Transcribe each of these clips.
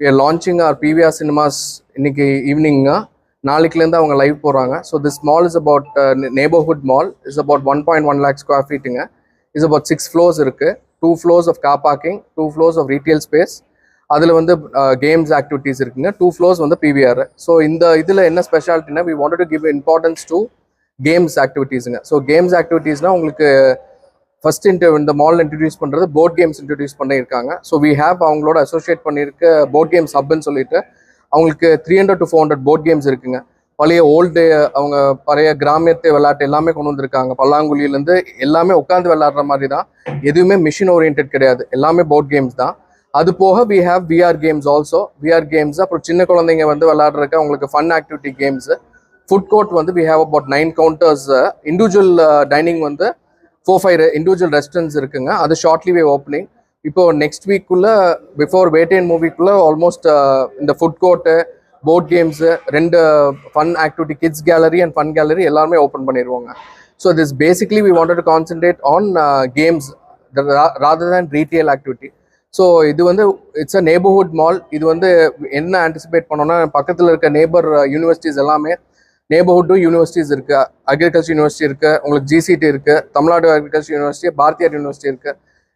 we launching are PVR cinemas இன்னைக்கு ஈவினிங்க நாளைக்குலேருந்து அவங்க லைவ் போகிறாங்க so this mall is about neighbourhood mall is about one point one lakh square ஃபீட்டுங்க is about six floors இருக்குது two floors of car parking two floors of retail space அதில் வந்து games activities இருக்குங்க. Two floors வந்து PVR so இந்த இதில் என்ன ஸ்பெஷாலிட்டினா we wanted to give importance to games ஆக்டிவிட்டீஸுங்க so games ஆக்டிவிட்டீஸ்னால் உங்களுக்கு ஃபர்ஸ்ட் இன்டர் இந்த மால் இன்ட்ரடியூஸ் பண்ணுறது போர்ட் கேம்ஸ் இன்ட்ரடியூஸ் பண்ணியிருக்காங்க. ஸோ வி ஹேவ் அவங்களோட அசோசியேட் பண்ணியிருக்க போர்ட் கேம்ஸ் ஹப்னு சொல்லிட்டு அவங்களுக்கு three hundred to four hundred board games இருக்குங்க. பழைய ஓல்டு அவங்க பழைய கிராமியத்து விளையாட்டு எல்லாமே கொண்டு வந்திருக்காங்க. பல்லாங்குழியிலேருந்து எல்லாமே உட்காந்து விளையாடுற மாதிரி தான். எதுவுமே மிஷின் ஓரியன்ட் கிடையாது. எல்லாமே போர்ட் கேம்ஸ் தான். அது போக we have VR games also VR games அப்புறம் சின்ன குழந்தைங்க வந்து விளையாடுறதுக்கு அவங்களுக்கு fun activity games food court வந்து we have about nine counters individual dining வந்து ஃபோர் ஃபைவ் இண்டிவிஜுவல் ரெஸ்டாரண்ட்ஸ் இருக்குங்க. அது ஷார்ட்லி வே ஓப்பனிங் இப்போ நெக்ஸ்ட் வீக்குள்ளே பிஃபோர் வேட்டேன் மூவிக்குள்ளே ஆல்மோஸ்ட் இந்த ஃபுட் கோர்ட்டு போர்ட் கேம்ஸு ரெண்டு fun activity kids gallery and fun gallery எல்லாருமே ஓப்பன் பண்ணிடுவாங்க so this basically we wanted to concentrate on games rather than retail activity so இது வந்து it's a neighbourhood mall இது வந்து என்ன anticipate பண்ணோன்னா பக்கத்தில் இருக்க நேபர் யூனிவர்சிட்டிஸ் எல்லாமே நேபர்ஹுட்டும் யூனிவர்சிட்டிஸ் இருக்கு அக்ரிகல்ச்சர் யூனிவர்சிட்டி இருக்கு உங்களுக்கு ஜிசிடி இருக்கு Tamil Nadu agriculture university Bharathiar university இருக்கு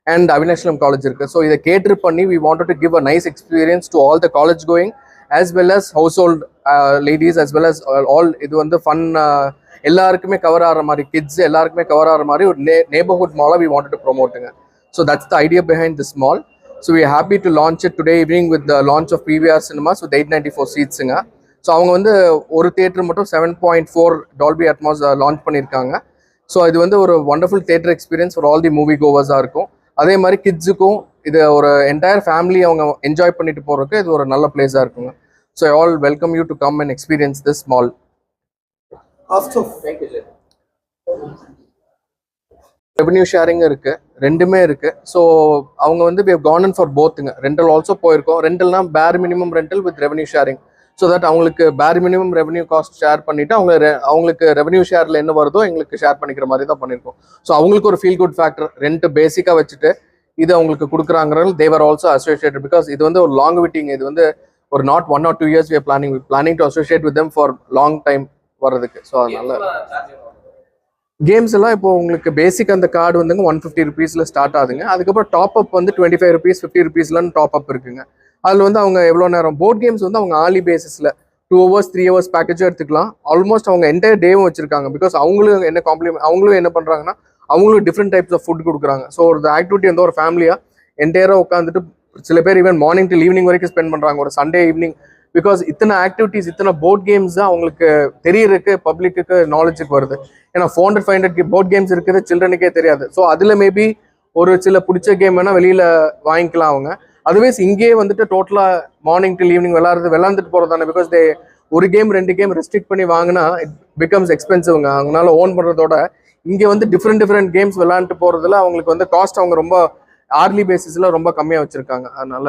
அண்ட் அவினாஷ்லம் காலேஜ் இருக்கு. ஸோ இதை கேட்டர் பண்ணி we wanted to give a nice experience to all the college going as well as household ladies as well as all இது வந்து fun எல்லாருக்குமே cover ஆகிற மாதிரி kids எல்லாருக்குமே கவர் ஆகிற மாதிரி ஒரு நே நேபர்ஹுட் மாலாக we wanted to ப்ரொமோட்டுங்க so that's the idea behind this mall so we happy to launch it today evening with launch of PVR cinemas with eight ninety four சீட்ஸுங்க so அவங்க வந்து ஒரு theatre மட்டும் seven point four Dolby Atmos launch பண்ணியிருக்காங்க. So இது வந்து ஒரு wonderful theatre experience for all the movie கோவர்ஸாக இருக்கும். அதே மாதிரி கிட்ஸுக்கும் இது ஒரு என்டையர் ஃபேமிலி அவங்க என்ஜாய் பண்ணிட்டு போகிறதுக்கு இது ஒரு நல்ல பிளேஸாக இருக்குங்க. So I all welcome you to come and experience this mall revenue sharing இருக்கு. ரெண்டுமே இருக்கு. ஸோ அவங்க வந்து in for போத்துங்க ரெண்டல் ஆல்சோ போயிருக்கோம். ரெண்டல்னா per minimum rental with revenue sharing so that அவங்களுக்கு பேர் மினிமம் ரெவன்யூ காஸ்ட் ஷேர் பண்ணிட்டு அவங்க அவங்களுக்கு ரெவன்யூ ஷேர்ல என்ன வருதோ எங்களுக்கு ஷேர் பண்ணிக்கிற மாதிரி தான் பண்ணியிருக்கோம். ஸோ அவங்களுக்கு ஒரு ஃபீல் குட் ஃபேக்டர் ரெண்ட் பேசிக்காக வச்சுட்டு இது அவங்களுக்கு கொடுக்குறாங்கிறது they were also associated because இது வந்து ஒரு லாங் விட்டிங் இது வந்து ஒரு not one or two years are planning planning to associate with them for long time வர்றதுக்கு. ஸோ அதனால கேம்ஸ் எல்லாம் இப்போ உங்களுக்கு பேசிக் அந்த கார்டு வந்துங்க ஒன் ஃபிஃப்டி ருபீஸில் ஸ்டார்ட் ஆகுதுங்க. அதுக்கப்புறம் டாப் அப் வந்து டுவெண்ட்டி ஃபைவ் ருபீஸ் ஃபிஃப்டி ருபீஸ்லாம் டாப் அப் இருக்குங்க. அதில் வந்து அவங்க எவ்வளோ நேரம்? போர்ட் கேம்ஸ் வந்து அவங்க ஆலி பேசிஸில் டூ ஹவர்ஸ் த்ரீ ஹவர்ஸ் பேக்கேஜும் எடுத்துக்கலாம். ஆல்மோஸ்ட் அவங்க என்டையர் டேவும் வச்சிருக்காங்க. பிகாஸ் அவங்களும் என்ன காம்ப்ளிமெண்ட் அவங்களும் என்ன பண்ணுறாங்கன்னா அவங்களும் டிஃப்ரெண்ட் டைப்ஸ் ஆஃப் ஃபுட் கொடுக்குறாங்க. ஸோ ஒரு ஆக்டிவிட்டி வந்து ஒரு ஃபேமிலியாக என்டையராக உட்காந்துட்டு சில பேர் ஈவன் மார்னிங் டில் ஈவினிங் வரைக்கும் ஸ்பெண்ட் பண்ணுறாங்க ஒரு சண்டே ஈவினிங் பிகாஸ் இத்தனை ஆக்டிவிட்டிஸ் இத்தனை போர்ட் கேம்ஸ் தான் அவங்களுக்கு தெரியறதுக்கு பப்ளிக்கு நாலேஜுக்கு வருது. ஏன்னா four hundred five hundred board games இருக்குது சில்ட்ரனுக்கே தெரியாது. ஸோ அதில் மேபி ஒரு சில பிடிச்ச கேம் வேணால் வெளியில் வாங்கிக்கலாம் அவங்க. அதுவேஸ் இங்கேயே வந்துட்டு டோட்டலாக மார்னிங் டில் ஈவினிங் விளாட்றது விளாண்டுட்டு போகிறது தானே பிகாஸ் தே ஒரு கேம் ரெண்டு கேம் ரெஸ்ட்ரிக்ட் பண்ணி வாங்கினா இட் பிகம்ஸ் எக்ஸ்பென்சிவ்ங்க அவங்களால ஓன் பண்ணுறதோட இங்கே வந்து டிஃப்ரெண்ட் டிஃப்ரெண்ட் கேம்ஸ் விளாண்டுட்டு போகிறதுல அவங்களுக்கு வந்து காஸ்ட் அவங்க ரொம்ப ஆர்லி பேசிஸில் ரொம்ப கம்மியாக வச்சுருக்காங்க. அதனால